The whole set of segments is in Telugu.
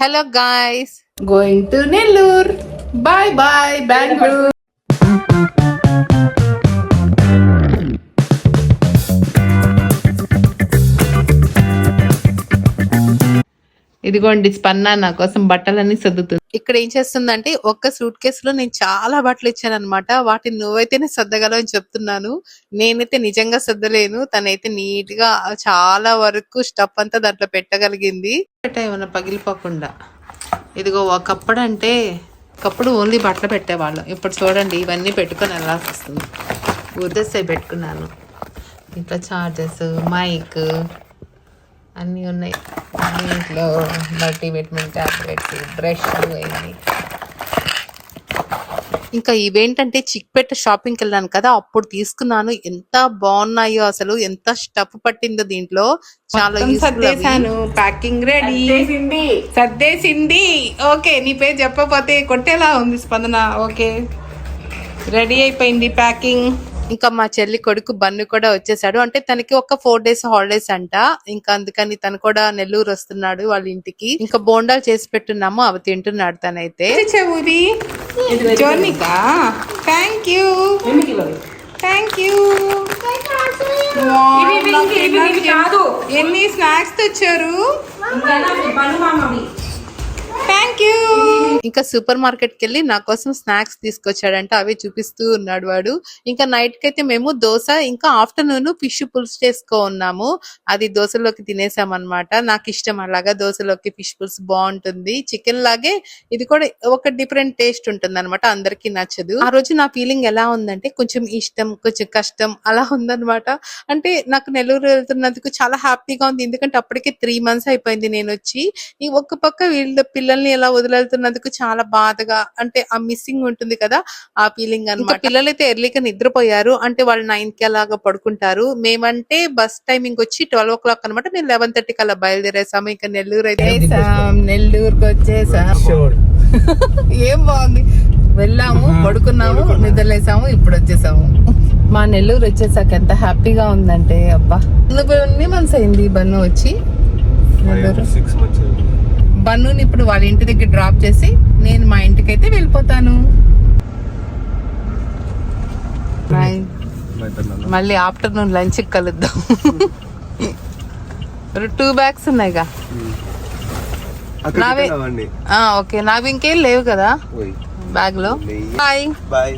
Hello guys going to Nellore bye bye Bengaluru ఇదిగోండి స్పన్న నా కోసం బట్టలన్నీ సర్దుతుంది ఇక్కడ ఏం చేస్తుందంటే ఒక్క సూట్ కేసులో నేను చాలా బట్టలు ఇచ్చాను అనమాట వాటిని నువ్వైతేనే సర్దగలవు అని చెప్తున్నాను. నేనైతే నిజంగా సర్దలేను. తనైతే నీట్గా చాలా వరకు స్టఫ్ అంతా దాంట్లో పెట్టగలిగింది. ఏమైనా ఏమన్నా పగిలిపోకుండా. ఇదిగో ఒకప్పుడు అంటే ఒకప్పుడు ఓన్లీ బట్టలు పెట్టేవాళ్ళం. ఇప్పుడు చూడండి ఇవన్నీ పెట్టుకొని వెళ్ళాల్సి వస్తుంది. ఊరిదేసే పెట్టుకున్నాను. ఇంట్లో చార్జెస్ మైక్ అన్నీ ఉన్నాయి. దీంట్లో మల్టీవిటమిన్ టాబ్లెట్స్ బ్రష్ అన్నీ ఇంకా ఇవేంటంటే చిక్పేట షాపింగ్కి వెళ్ళాను కదా అప్పుడు తీసుకున్నాను. ఎంత బాగున్నాయో అసలు ఎంత స్టఫ్ పట్టిందో దీంట్లో. చాలా. సర్దేశాను. ప్యాకింగ్ రెడీ సర్దేసింది. ఓకే నీ పేరు చెప్పకపోతే కొట్టేలా ఉంది స్పందన. ఓకే. రెడీ అయిపోయింది ప్యాకింగ్. ఇంకా మా చెల్లి కొడుకు బన్ను కూడా వచ్చేసాడు. అంటే తనకి ఒక ఫోర్ డేస్ హాలిడేస్ అంట. ఇంకా అందుకని తను కూడా నెల్లూరు వస్తున్నాడు వాళ్ళ ఇంటికి. ఇంకా బోండాలు చేసి పెట్టున్నాము. అవి తింటున్నాడు తనైతే. చెవుది జోనికా? థ్యాంక్ యూ థ్యాంక్ యూ ఎన్ని స్నాక్స్ తెచ్చారు? థ్యాంక్ యూ ఇంకా సూపర్ మార్కెట్కి వెళ్ళి నా కోసం స్నాక్స్ తీసుకొచ్చాడంట అవి చూపిస్తూ ఉన్నాడు వాడు. ఇంకా నైట్ కైతే మేము దోశ ఇంకా ఆఫ్టర్నూన్ ఫిష్ పులుసు చేసుకో ఉన్నాము. అది దోశలోకి తినేసామన్నమాట. నాకు ఇష్టం అలాగా దోశలోకి ఫిష్ పులుసు బాగుంటుంది. చికెన్ లాగే ఇది కూడా ఒక డిఫరెంట్ టేస్ట్ ఉంటుంది అనమాట అందరికి నచ్చదు. ఆ రోజు నా ఫీలింగ్ ఎలా ఉందంటే కొంచెం ఇష్టం కొంచెం కష్టం అలా ఉందన్నమాట. అంటే నాకు నెల్లూరు వెళ్తున్నందుకు చాలా హ్యాపీగా ఉంది. ఎందుకంటే అప్పటికే త్రీ మంత్స్ అయిపోయింది నేను వచ్చి ఈ ఒక్క పక్క వీళ్ళ పిల్లల్ని ఎలా వదిలేతున్నందుకు చాలా బాధగా అంటే ఆ మిస్సింగ్ ఉంటుంది కదా ఆ ఫీలింగ్ అన్నమాట. పిల్లలు అయితే ఎర్లీగా నిద్రపోయారు అంటే వాళ్ళు నైన్కి అలాగా పడుకుంటారు. మేమంటే బస్ టైమింగ్ వచ్చి ట్వెల్వ్ ఓ క్లాక్ అనమాట మేము లెవెన్ థర్టీకి అలా బయలుదేరేసాము. ఇంకా నెల్లూరు అయితే నెల్లూరుకి వచ్చేసాం. ఏం బాగుంది? వెళ్ళాము పడుకున్నాము నిద్రలేసాము ఇప్పుడు వచ్చేసాము. మా నెల్లూరు వచ్చేసాక ఎంత హ్యాపీగా ఉందంటే అబ్బా. నువ్వు ఎన్ని మంత్స్ అయింది బన్ను వచ్చి? నెల్లూరు. సిక్స్ మంత్స్ బన్నుని ఇప్పుడు వాళ్ళ ఇంటి దగ్గర డ్రాప్ చేసి నేను మా ఇంటికి అయితే వెళ్ళిపోతాను. మళ్ళీ ఆఫ్టర్నూన్ లంచ్ కలుద్దాం. టూ బ్యాగ్స్ ఉన్నాయిగా. నావే. ఓకే. నావి ఇంకేం లేవు కదా? బ్యాగ్లో. బాయ్ బాయ్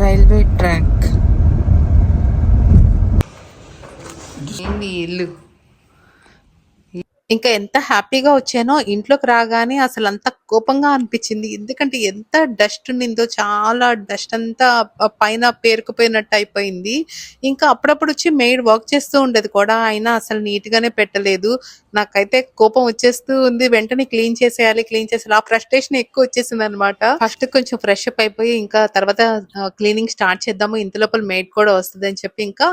రైల్వే ట్రాక్ ఏంది ఇల్లు? ఇంకా ఎంత హ్యాపీగా వచ్చానో ఇంట్లోకి రాగానే అసలు అంత కోపంగా అనిపించింది. ఎందుకంటే ఎంత డస్ట్ ఉండిందో చాలా డస్ట్ అంతా పైన పేరుకుపోయినట్టు అయిపోయింది. ఇంకా అప్పుడప్పుడు వచ్చి మెయిడ్ వర్క్ చేస్తూ ఉండేది కూడా అయినా అసలు నీట్ గానే పెట్టలేదు. నాకైతే కోపం వచ్చేస్తూ ఉంది. వెంటనే క్లీన్ చేసేయాలి క్లీన్ చేసేయాలి. ఆ ఫ్రస్ట్రేషన్ ఎక్కువ వచ్చేసింది అనమాట ఫస్ట్ కొంచెం ఫ్రెష్ అప్ అయిపోయి ఇంకా తర్వాత క్లీనింగ్ స్టార్ట్ చేద్దాము. ఇంత లోపల మెయిడ్ కూడా వస్తుంది అని చెప్పి ఇంకా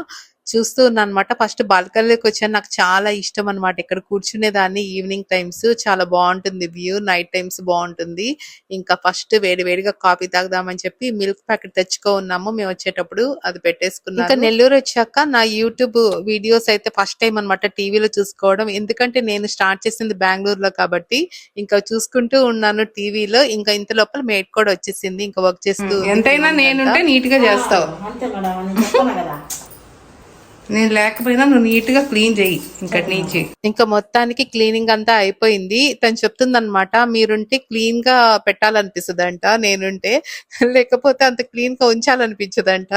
చూస్తూ అనమాట ఫస్ట్ బాల్కనీలోకి వచ్చాను. నాకు చాలా ఇష్టం అనమాట ఇక్కడ కూర్చునేదాన్ని ఈవినింగ్ టైమ్స్. చాలా బాగుంటుంది వ్యూ. నైట్ టైమ్స్ బాగుంటుంది. ఇంకా ఫస్ట్ వేడి వేడిగా కాఫీ తాగుదామని చెప్పి మిల్క్ ప్యాకెట్ తెచ్చుకో ఉన్నాము. మేము వచ్చేటప్పుడు అది పెట్టేసుకున్నాం ఇంకా నెల్లూరు వచ్చాక నా యూట్యూబ్ వీడియోస్ అయితే ఫస్ట్ టైం అనమాట టీవీలో చూసుకోవడం. ఎందుకంటే నేను స్టార్ట్ చేసింది బెంగళూరులో కాబట్టి ఇంకా చూసుకుంటూ ఉన్నాను టీవీలో. ఇంకా ఇంత లోపల మేడ్ కూడా వచ్చేసింది. ఇంకా వర్క్ చేస్తూ ఎంతైనా నేనుంటే నీట్గా చేస్తావు. నేను లేకపోయినా నువ్వు నీట్గా క్లీన్ చెయ్యి ఇంకటి నుంచి. ఇంకా మొత్తానికి క్లీనింగ్ అంతా అయిపోయింది. తను చెప్తుందన్నమాట మీరుంటే క్లీన్గా పెట్టాలనిపిస్తుందంట నేనుంటే లేకపోతే అంత క్లీన్గా ఉంచాలనిపించదంట.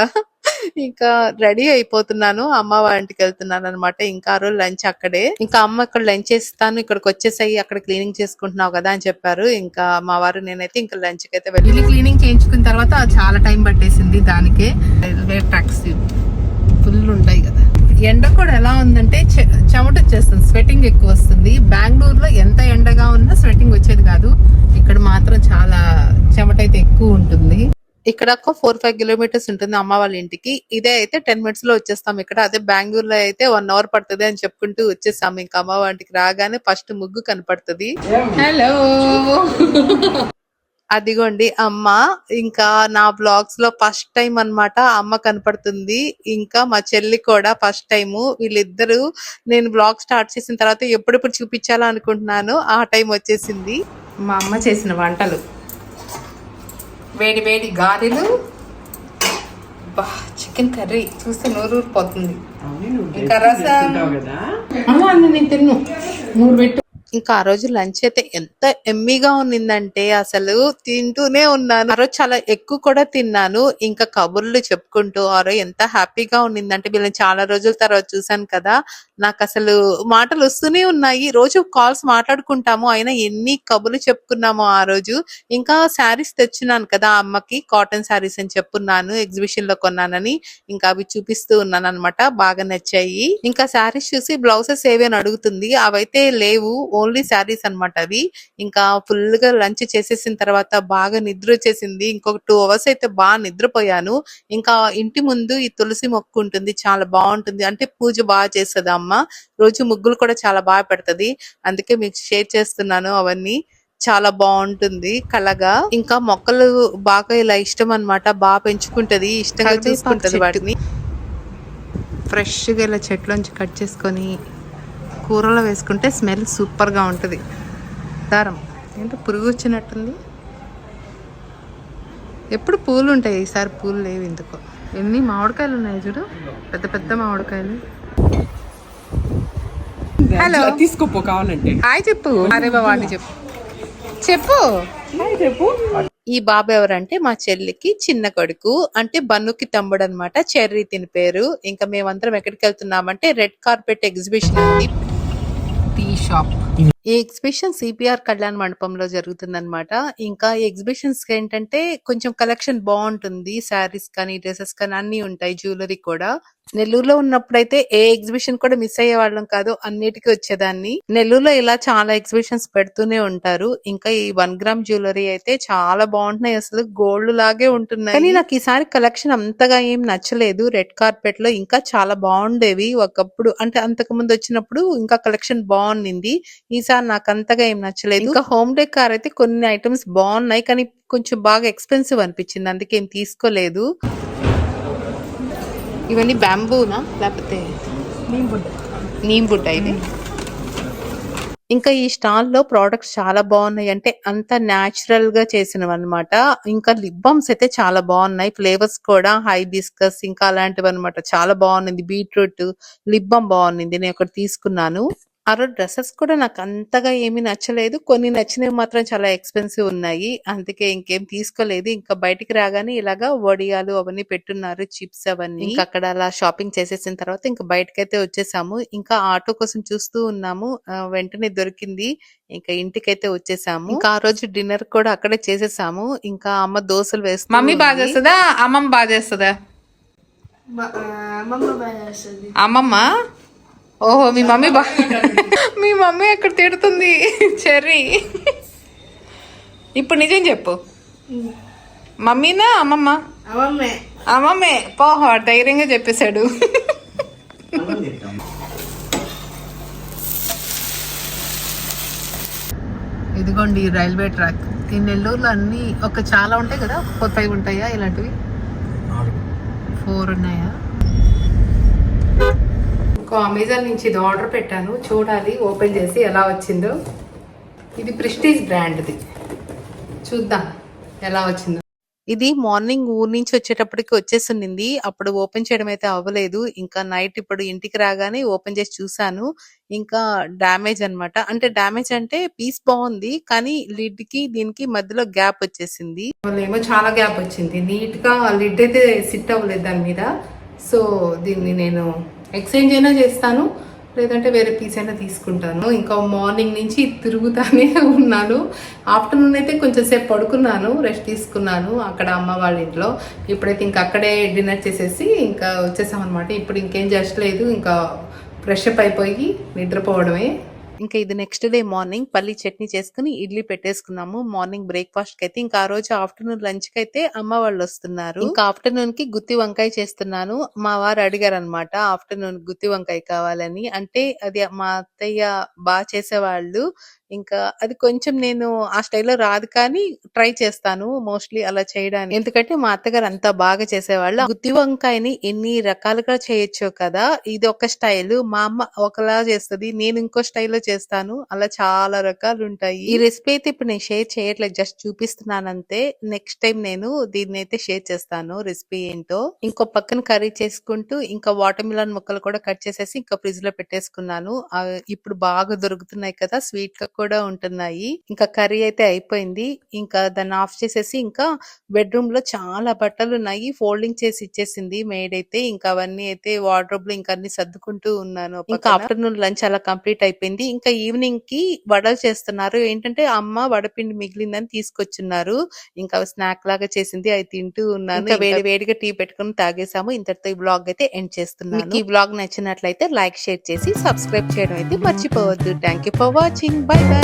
ఇంకా రెడీ అయిపోతున్నాను అమ్మ వాళ్ళ ఇంటికి వెళ్తున్నాను అనమాట ఇంకా ఆ రోజు లంచ్ అక్కడే. ఇంకా అమ్మ ఇక్కడ లంచ్ చేస్తాను ఇక్కడికి వచ్చేసాయి అక్కడ క్లీనింగ్ చేసుకుంటున్నావు కదా అని చెప్పారు. ఇంకా మా వారు నేనైతే ఇంకా లంచ్కి అయితే వెళ్ళి క్లీనింగ్ చేయించుకున్న తర్వాత చాలా టైం పట్టేసింది దానికే. ట్రాక్స్ ఫుల్ ఉంటాయి కదా. ఎండ కూడా ఎలా ఉందంటే చెమట వచ్చేస్తుంది స్వెటింగ్ ఎక్కువ వస్తుంది. బెంగళూరులో ఎంత ఎండగా ఉన్నా స్వెటింగ్ వచ్చేది కాదు. ఇక్కడ మాత్రం చాలా చెమట అయితే ఎక్కువ ఉంటుంది. ఇక్కడ ఒక ఫోర్ ఫైవ్ కిలోమీటర్స్ ఉంటుంది అమ్మ వాళ్ళ ఇంటికి. ఇదే అయితే టెన్ మినిట్స్లో వచ్చేస్తాం ఇక్కడ. అదే బెంగళూరులో అయితే వన్ అవర్ పడుతుంది అని చెప్పుకుంటూ వచ్చేస్తాం ఇంకా అమ్మ వాళ్ళ ఇంటికి రాగానే ఫస్ట్ ముగ్గు కనపడుతుంది. హలో అదిగోండి అమ్మ ఇంకా నా బ్లాగ్స్లో ఫస్ట్ టైం అన్నమాట అమ్మ కనపడుతుంది. ఇంకా మా చెల్లి కూడా ఫస్ట్ టైం వీళ్ళిద్దరూ నేను బ్లాగ్ స్టార్ట్ చేసిన తర్వాత ఎప్పుడెప్పుడు చూపించాలో అనుకుంటున్నాను. ఆ టైం వచ్చేసింది. మా అమ్మ చేసిన వంటలు. వేడి వేడి గారెలు. బా చికెన్ కర్రీ. చూస్తే నోరు ఊరిపోతుంది. ఇంకా రసం. నేను తిన్ను. నూరు పెట్టు. ఇంకా ఆ రోజు లంచ్ అయితే ఎంత ఎమ్మిగా ఉన్నిందంటే అసలు తింటూనే ఉన్నాను. ఆ రోజు చాలా ఎక్కువ కూడా తిన్నాను. ఇంకా కబుర్లు చెప్పుకుంటూ ఆ రోజు ఎంత హ్యాపీగా ఉన్నిందంటే వీళ్ళని చాలా రోజుల తర్వాత చూసాను కదా. నాకు అసలు మాటలు వస్తూనే ఉన్నాయి. రోజు కాల్స్ మాట్లాడుకుంటాము. అయినా ఎన్ని కబుర్లు చెప్పుకున్నాము ఆ రోజు. ఇంకా శారీస్ తెచ్చున్నాను కదా అమ్మకి. కాటన్ శారీస్ అని చెప్పున్నాను. ఎగ్జిబిషన్లో కొన్నానని ఇంకా అవి చూపిస్తూ ఉన్నాను అనమాట బాగా నచ్చాయి. ఇంకా శారీస్ చూసి బ్లౌజెస్ ఏవైనా అడుగుతుంది. అవైతే లేవు. ఓన్లీ శారీస్ అన్నమాట అవి. ఇంకా ఫుల్గా లంచ్ చేసేసిన తర్వాత బాగా నిద్ర వచ్చేసింది. ఇంకొక టూ అవర్స్ అయితే బాగా నిద్రపోయాను. ఇంకా ఇంటి ముందు ఈ తులసి మొక్కు ఉంటుంది చాలా బాగుంటుంది. అంటే పూజ బాగా చేస్తుంది అమ్మ. రోజు ముగ్గులు కూడా చాలా బాగా పెడతది. అందుకే మీకు షేర్ చేస్తున్నాను అవన్నీ. చాలా బాగుంటుంది కళగా ఇంకా మొక్కలు బాగా ఇలా ఇష్టం అన్నమాట. బాగా పెంచుకుంటది ఇష్టంగా చూసుకుంటది. వాటిని. ఫ్రెష్గా ఇలా చెట్లోంచి కట్ చేసుకొని కూరలో వేసుకుంటే స్మెల్ సూపర్గా ఉంటుంది. దారం. ఏంటో పురుగు వచ్చినట్టుంది ఎప్పుడు పూలు ఉంటాయి? ఈసారి పూలు లేవు ఎందుకో ఎన్ని మామిడికాయలు ఉన్నాయి చూడు? పెద్ద పెద్ద మామిడికాయలు. హలో తీసుకోపో కావాలంటే. హాయ్ చెప్పు. అరే బాబా చెప్పు. చెప్పు. చెప్పు. ఈ బాబు ఎవరంటే మా చెల్లికి చిన్న కొడుకు అంటే బన్నుకి తమ్ముడు అనమాట చెర్రీ తిని పేరు. ఇంకా మేమందరం ఎక్కడికి వెళ్తున్నామంటే రెడ్ కార్పెట్ ఎగ్జిబిషన్ ఉంది. టీ షాప్ ఈ ఎగ్జిబిషన్ సిపిఆర్ కళ్యాణ్ మండపంలో జరుగుతుందన్నమాట. ఇంకా ఈ ఎగ్జిబిషన్స్కి ఏంటంటే కొంచెం కలెక్షన్ బాగుంటుంది. శారీస్ కానీ డ్రెస్సెస్ కానీ అన్ని ఉంటాయి జ్యువెలరీ కూడా. నెల్లూరులో ఉన్నప్పుడైతే ఏ ఎగ్జిబిషన్ కూడా మిస్ అయ్యే వాళ్ళం కాదు. అన్నిటికీ వచ్చేదాన్ని. నెల్లూరులో ఇలా చాలా ఎగ్జిబిషన్స్ పెడుతూనే ఉంటారు. ఇంకా ఈ వన్ గ్రామ్ జ్యువెలరీ అయితే చాలా బాగుంటున్నాయి అసలు. గోల్డ్ లాగే ఉంటున్నాయి. కానీ నాకు ఈసారి కలెక్షన్ అంతగా ఏం నచ్చలేదు. రెడ్ కార్పెట్లో ఇంకా చాలా బాగుండేవి. ఒకప్పుడు అంటే అంతకు ముందు వచ్చినప్పుడు ఇంకా కలెక్షన్ బాగుండింది. ఈసారి నాకు అంతగా ఏం నచ్చలేదు. ఇంకా హోమ్ డెకార్ అయితే కొన్ని ఐటమ్స్ బాగున్నాయి కానీ కొంచెం బాగా ఎక్స్పెన్సివ్ అనిపించింది. అందుకే ఏం తీసుకోలేదు. ఇవన్నీ బ్యాంబూనా? లేకపోతే నీమ్ బుట్ట ఇది? ఇంకా ఈ స్టాల్లో ప్రోడక్ట్స్ చాలా బాగున్నాయి. అంటే అంత న్యాచురల్గా చేసినవి అనమాట ఇంకా లిప్ బామ్స్ అయితే చాలా బాగున్నాయి. ఫ్లేవర్స్ కూడా హై బిస్కస్ ఇంకా అలాంటివి అనమాట చాలా బాగుంది. బీట్రూట్ లిప్ బామ్ బాగుంది. నేను ఒకటి తీసుకున్నాను. ఆ రోజు డ్రెస్సెస్ కూడా నాకు అంతగా ఏమీ నచ్చలేదు. కొన్ని నచ్చినవి మాత్రం చాలా ఎక్స్పెన్సివ్ ఉన్నాయి. అందుకే ఇంకేం తీసుకోలేదు. ఇంకా బయటికి రాగానే ఇలాగా వడియాలు అవన్నీ పెట్టున్నారు చిప్స్ అవన్నీ. ఇంకా అక్కడ అలా షాపింగ్ చేసేసిన తర్వాత ఇంకా బయటకైతే వచ్చేసాము. ఇంకా ఆటో కోసం చూస్తూ ఉన్నాము. వెంటనే దొరికింది. ఇంకా ఇంటికైతే వచ్చేసాము. ఇంకా ఆ రోజు డిన్నర్ కూడా అక్కడే చేసేసాము. ఇంకా అమ్మ దోశలు వేస్తూ మమ్మీ బాగా ఉంది. చేస్తుందా? అమ్మమ్మ బాగా చేస్తుందా. అమ్మమ్మ? ఓహో మీ మమ్మీ బా మీ మమ్మీ అక్కడ తిడుతుంది? చెర్రీ. ఇప్పుడు నిజం చెప్పు. మమ్మీనా అమ్మమ్మ? అమ్మమ్మే. పోహో ధైర్యంగా చెప్పేశాడు. ఇదిగోండి రైల్వే ట్రాక్. ఈ నెల్లూరులో అన్ని ఒక చాలా ఉంటాయి కదా? ఫోర్ ఫైవ్ ఉంటాయా ఇలాంటివి? ఫోర్ ఉన్నాయా? అమెజాన్ నుంచి ఇది ఆర్డర్ పెట్టాను. చూడాలి ఓపెన్ చేసి ఎలా వచ్చిందో. ఇది ప్రెస్టీజ్ బ్రాండ్ది చూద్దాం ఎలా వచ్చిందో. ఇది మార్నింగ్ ఊరు నుంచి వచ్చేటప్పటికి వచ్చేసింది అప్పుడు ఓపెన్ చేయడం అయితే అవ్వలేదు. ఇంకా నైట్ ఇప్పుడు ఇంటికి రాగానే ఓపెన్ చేసి చూసాను ఇంకా డ్యామేజ్ అన్నమాట. అంటే డ్యామేజ్ అంటే పీస్ బాగుంది కానీ లిడ్కి దీనికి మధ్యలో గ్యాప్ వచ్చేసింది. ఏమో చాలా గ్యాప్ వచ్చింది. నీట్గా లిడ్ అయితే సిట్ అవ్వలేదు దాని మీద. సో దీన్ని నేను ఎక్స్చేంజ్ అయినా చేస్తాను లేదంటే వేరే పీస్ అయినా తీసుకుంటాను. ఇంకా మార్నింగ్ నుంచి తిరుగుతానే ఉన్నాను. ఆఫ్టర్నూన్ అయితే కొంచెం సేపు పడుకున్నాను రెస్ట్ తీసుకున్నాను అక్కడ అమ్మ వాళ్ళ ఇంట్లో. ఇప్పుడైతే ఇంకా అక్కడే డిన్నర్ చేసేసి ఇంకా వచ్చేసామన్నమాట. ఇప్పుడు ఇంకేం చేయట్లేదు ఇంకా ఫ్రెష్ అప్ అయిపోయి నిద్రపోవడమే. ఇంకా ఇది నెక్స్ట్ డే మార్నింగ్ పల్లి చట్నీ చేసుకుని ఇడ్లీ పెట్టేసుకున్నాము. మార్నింగ్ బ్రేక్ఫాస్ట్కి అయితే ఇంకా ఆ రోజు ఆఫ్టర్నూన్ లంచ్కి అయితే అమ్మ వాళ్ళు వస్తున్నారు. ఇంకా ఆఫ్టర్నూన్కి గుత్తి వంకాయ చేస్తున్నాను. మా వారు అడిగారు అనమాట ఆఫ్టర్నూన్ గుత్తి వంకాయ కావాలని. అంటే అది మా అత్తయ్య బాగా చేసేవాళ్ళు. ఇంకా అది కొంచెం నేను ఆ స్టైల్లో రాదు కానీ ట్రై చేస్తాను మోస్ట్లీ అలా చేయడానికి. ఎందుకంటే మా అత్తగారు అంతా బాగా చేసేవాళ్ళు. గుత్తి వంకాయని ఎన్ని రకాలుగా చేయొచ్చు కదా ఇది ఒక స్టైల్. మా అమ్మ ఒకలా చేస్తుంది నేను ఇంకో స్టైల్లో చేస్తాను. అలా చాలా రకాలు ఉంటాయి. ఈ రెసిపీ అయితే ఇప్పుడు నేను షేర్ చేయట్లేదు జస్ట్ చూపిస్తున్నాను అంతే నెక్స్ట్ టైం నేను దీన్ని అయితే షేర్ చేస్తాను రెసిపీ ఏంటో. ఇంకో పక్కన కర్రీ చేసుకుంటూ ఇంకా వాటర్ మిలన్ ముక్కలు కూడా కట్ చేసేసి ఇంకా ఫ్రిడ్జ్లో పెట్టేసుకున్నాను ఇప్పుడు బాగా దొరుకుతున్నాయి కదా స్వీట్గా కూడా ఉంటున్నాయి. ఇంకా కర్రీ అయితే అయిపోయింది. ఇంకా దాన్ని ఆఫ్ చేసేసి ఇంకా బెడ్రూమ్లో చాలా బట్టలు ఉన్నాయి. ఫోల్డింగ్ చేసి ఇచ్చేసింది మేడ్ అయితే. ఇంకా అవన్నీ అయితే వార్డ్రోబ్లో ఇంకా అన్ని సర్దుకుంటూ ఉన్నాను. ఇంకా ఆఫ్టర్నూన్ లంచ్ అలా కంప్లీట్ అయిపోయింది. ఇంకా ఈవినింగ్కి వడలు చేస్తున్నారు. ఏంటంటే అమ్మ వడపిండి మిగిలిందని తీసుకొచ్చున్నారు. ఇంకా స్నాక్ లాగా చేసింది. అవి తింటూ ఉన్నాను. వేడి వేడిగా టీ పెట్టుకుని తాగేసాము. ఇంతటితో ఈ బ్లాగ్ అయితే ఎండ్ చేస్తున్నాను. ఈ బ్లాగ్ నచ్చినట్లయితే లైక్ షేర్ చేసి సబ్స్క్రైబ్ చేయడం అయితే మర్చిపోవద్దు. Thank you for watching. Bye. Bye